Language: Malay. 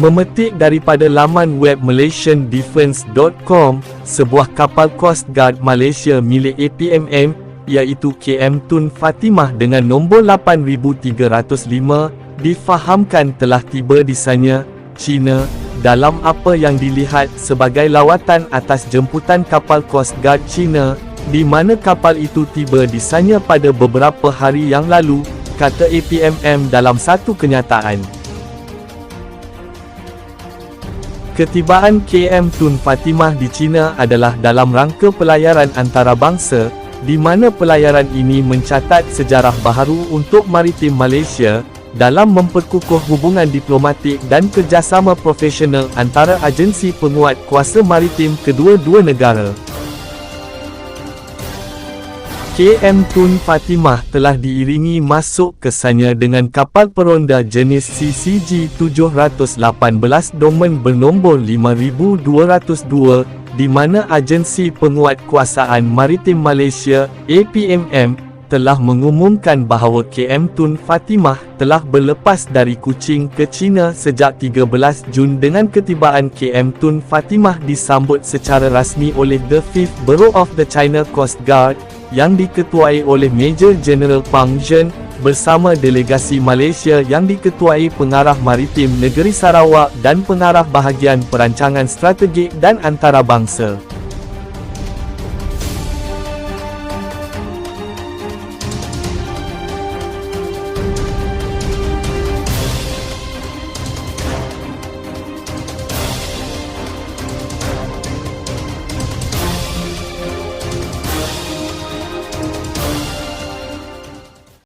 Memetik daripada laman web malaysiandefence.com, sebuah kapal Coast Guard Malaysia milik APMM, iaitu KM Tun Fatimah dengan nombor 8305, difahamkan telah tiba di sana, China, dalam apa yang dilihat sebagai lawatan atas jemputan kapal Coast Guard China, di mana kapal itu tiba di sana pada beberapa hari yang lalu, kata APMM dalam satu kenyataan. Ketibaan KM Tun Fatimah di China adalah dalam rangka pelayaran antarabangsa, di mana pelayaran ini mencatat sejarah baharu untuk maritim Malaysia, dalam memperkukuh hubungan diplomatik dan kerjasama profesional antara agensi penguat kuasa maritim kedua-dua negara. KM Tun Fatimah telah diiringi masuk kesannya dengan kapal peronda jenis CCG-718 Domen bernombor 5202, di mana Agensi Penguat Kuasaan Maritim Malaysia, APMM, telah mengumumkan bahawa KM Tun Fatimah telah berlepas dari Kuching ke China sejak 13 Jun dengan ketibaan KM Tun Fatimah disambut secara rasmi oleh The Fifth Bureau of the China Coast Guard, yang diketuai oleh Major General Pang Zhen, bersama delegasi Malaysia yang diketuai Pengarah Maritim Negeri Sarawak dan Pengarah Bahagian Perancangan Strategik dan Antarabangsa.